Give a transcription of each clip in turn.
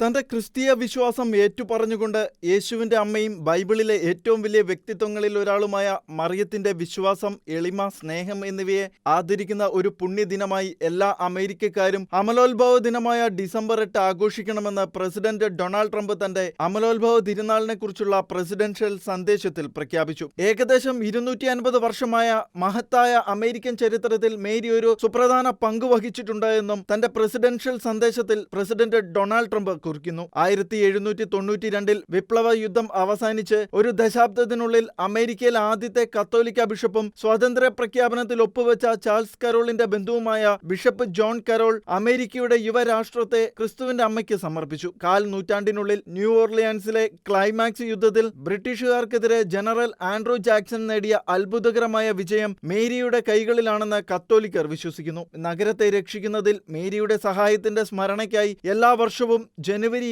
തന്റെ ക്രിസ്തീയ വിശ്വാസം ഏറ്റുപറഞ്ഞുകൊണ്ട് യേശുവിന്റെ അമ്മയും ബൈബിളിലെ ഏറ്റവും വലിയ വ്യക്തിത്വങ്ങളിൽ ഒരാളുമായ മറിയത്തിന്റെ വിശ്വാസം എളിമ സ്നേഹം എന്നിവയെ ആദരിക്കുന്ന ഒരു പുണ്യദിനമായി എല്ലാ അമേരിക്കക്കാരും അമലോത്ഭവ ദിനമായ ഡിസംബർ എട്ട് ആഘോഷിക്കണമെന്ന് പ്രസിഡന്റ് ഡൊണാൾഡ് ട്രംപ് തന്റെ അമലോത്ഭവ തിരുനാളിനെ കുറിച്ചുള്ള പ്രസിഡൻഷ്യൽ സന്ദേശത്തിൽ പ്രഖ്യാപിച്ചു. ഏകദേശം ഇരുന്നൂറ്റി അൻപത് വർഷമായ മഹത്തായ അമേരിക്കൻ ചരിത്രത്തിൽ മേരി ഒരു സുപ്രധാന പങ്ക് വഹിച്ചിട്ടുണ്ട് എന്നും തന്റെ പ്രസിഡൻഷ്യൽ സന്ദേശത്തിൽ പ്രസിഡന്റ് ഡൊണാൾഡ് ട്രംപ് കുറിക്കുന്നു. ആയിരത്തി എഴുന്നൂറ്റി തൊണ്ണൂറ്റി രണ്ടിൽ വിപ്ലവ യുദ്ധം അവസാനിച്ച് ഒരു ദശാബ്ദത്തിനുള്ളിൽ അമേരിക്കയിൽ ആദ്യത്തെ കത്തോലിക്ക ബിഷപ്പും സ്വാതന്ത്ര്യ പ്രഖ്യാപനത്തിൽ ഒപ്പുവെച്ച ചാൾസ് കരോളിന്റെ ബന്ധുവുമായ ബിഷപ്പ് ജോൺ കരോൾ അമേരിക്കയുടെ യുവരാഷ്ട്രത്തെ ക്രിസ്തുവിന്റെ അമ്മയ്ക്ക് സമർപ്പിച്ചു. കാൽ നൂറ്റാണ്ടിനുള്ളിൽ ന്യൂ ഓർലിയാൻസിലെ ക്ലൈമാക്സ് യുദ്ധത്തിൽ ബ്രിട്ടീഷുകാർക്കെതിരെ ജനറൽ ആൻഡ്രൂ ജാക്സൺ നേടിയ അത്ഭുതകരമായ വിജയം മേരിയുടെ കൈകളിലാണെന്ന് കത്തോലിക്കർ വിശ്വസിക്കുന്നു. നഗരത്തെ രക്ഷിക്കുന്നതിൽ മേരിയുടെ സഹായത്തിന്റെ സ്മരണയ്ക്കായി എല്ലാ വർഷവും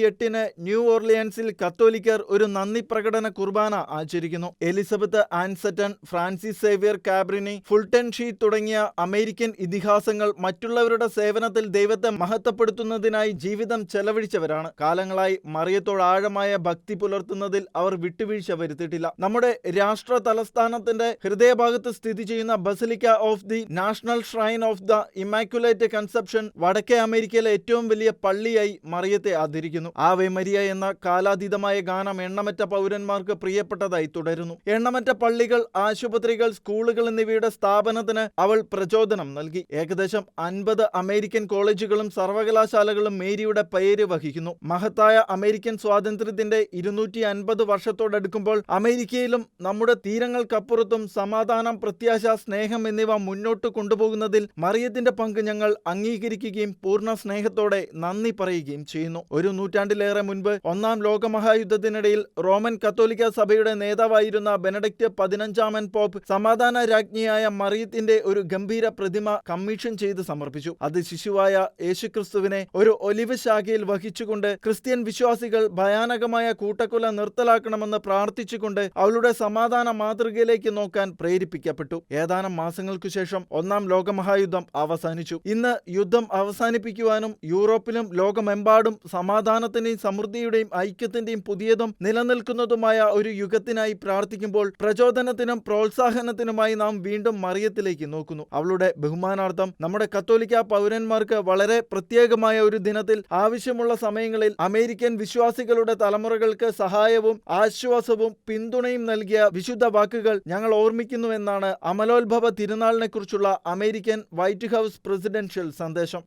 എട്ടിന് ന്യൂ ഓർലിയൻസിൽ കത്തോലിക്കർ ഒരു നന്ദി പ്രകടന കുർബാന ആചരിക്കുന്നു. Elizabeth Ann Seton Francis Xavier Cabrini Fulton Sheen തുടങ്ങിയ അമേരിക്കൻ ഇതിഹാസങ്ങൾ മറ്റുള്ളവരുടെ സേവനത്തിൽ ദൈവത്തെ മഹത്വപ്പെടുത്തുന്നതിനായി ജീവിതം ചെലവഴിച്ചവരാണ്. കാലങ്ങളായി മറിയത്തോട് ആഴമായ ഭക്തി പുലർത്തുന്നതിൽ അവർ വിട്ടുവീഴ്ച വരുത്തിയിട്ടില്ല. നമ്മുടെ രാഷ്ട്ര തലസ്ഥാനത്തിന്റെ ഹൃദയഭാഗത്ത് സ്ഥിതി ചെയ്യുന്ന Basilica of the National Shrine of the Immaculate Conception വടക്കേ അമേരിക്കയിലെ ഏറ്റവും വലിയ പള്ളിയായി മറിയത്തെ ആദരിക്കുന്നു ആവെ മരിയ എന്ന കാലാതീതമായ ഗാനം എണ്ണമറ്റ പൗരന്മാർക്ക് പ്രിയപ്പെട്ടതായി തുടരുന്നു. എണ്ണമറ്റ പള്ളികൾ ആശുപത്രികൾ സ്കൂളുകൾ എന്നിവയുടെ സ്ഥാപനത്തിന് അവൾ പ്രചോദനം നൽകി. ഏകദേശം അൻപത് അമേരിക്കൻ കോളേജുകളും സർവകലാശാലകളും മേരിയുടെ പേര് വഹിക്കുന്നു. മഹത്തായ അമേരിക്കൻ സ്വാതന്ത്ര്യത്തിന്റെ ഇരുന്നൂറ്റി അൻപത് വർഷത്തോടടുക്കുമ്പോൾ അമേരിക്കയിലും നമ്മുടെ തീരങ്ങൾക്കപ്പുറത്തും സമാധാനം പ്രത്യാശ സ്നേഹം എന്നിവ മുന്നോട്ട് കൊണ്ടുപോകുന്നതിൽ മറിയത്തിന്റെ പങ്ക് ഞങ്ങൾ അംഗീകരിക്കുകയും പൂർണ സ്നേഹത്തോടെ നന്ദി പറയുകയും ചെയ്യുന്നു. ഒരു നൂറ്റാണ്ടിലേറെ മുൻപ് ഒന്നാം ലോകമഹായുദ്ധത്തിനിടയിൽ റോമൻ കത്തോലിക്ക സഭയുടെ നേതാവായിരുന്ന ബെനഡിക്റ്റ് പതിനഞ്ചാമൻ പോപ്പ് സമാധാന രാജ്ഞിയായ മറിയത്തിന്റെ ഒരു ഗംഭീര പ്രതിമ കമ്മീഷൻ ചെയ്ത് സമർപ്പിച്ചു. അത് ശിശുവായ യേശുക്രിസ്തുവിനെ ഒരു ഒലിവ് ശാഖയിൽ വഹിച്ചുകൊണ്ട് ക്രിസ്ത്യൻ വിശ്വാസികൾ ഭയാനകമായ കൂട്ടക്കൊല നിർത്തലാക്കണമെന്ന് പ്രാർത്ഥിച്ചുകൊണ്ട് അവളുടെ സമാധാന മാതൃകയിലേക്ക് നോക്കാൻ പ്രേരിപ്പിക്കപ്പെട്ടു. ഏതാനും മാസങ്ങൾക്കു ശേഷം ഒന്നാം ലോകമഹായുദ്ധം അവസാനിച്ചു. ഇന്ന് യുദ്ധം അവസാനിപ്പിക്കുവാനും യൂറോപ്പിലും ലോകമെമ്പാടും സമാധാനത്തിന്റെയും സമൃദ്ധിയുടെയും ഐക്യത്തിന്റെയും പുതിയതും നിലനിൽക്കുന്നതുമായ ഒരു യുഗത്തിനായി പ്രാർത്ഥിക്കുമ്പോൾ പ്രചോദനത്തിനും പ്രോത്സാഹനത്തിനുമായി നാം വീണ്ടും മറിയത്തിലേക്ക് നോക്കുന്നു. അവളുടെ ബഹുമാനാർത്ഥം നമ്മുടെ കത്തോലിക്ക പൗരന്മാർക്ക് വളരെ പ്രത്യേകമായ ഒരു ദിനത്തിൽ ആവശ്യമുള്ള സമയങ്ങളിൽ അമേരിക്കൻ വിശ്വാസികളുടെ തലമുറകൾക്ക് സഹായവും ആശ്വാസവും പിന്തുണയും നൽകിയ വിശുദ്ധ വാക്കുകൾ ഞങ്ങൾ ഓർമ്മിക്കുന്നുവെന്നാണ് അമലോത്ഭവ തിരുനാളിനെക്കുറിച്ചുള്ള അമേരിക്കൻ വൈറ്റ് ഹൗസ് പ്രസിഡൻഷ്യൽ സന്ദേശം.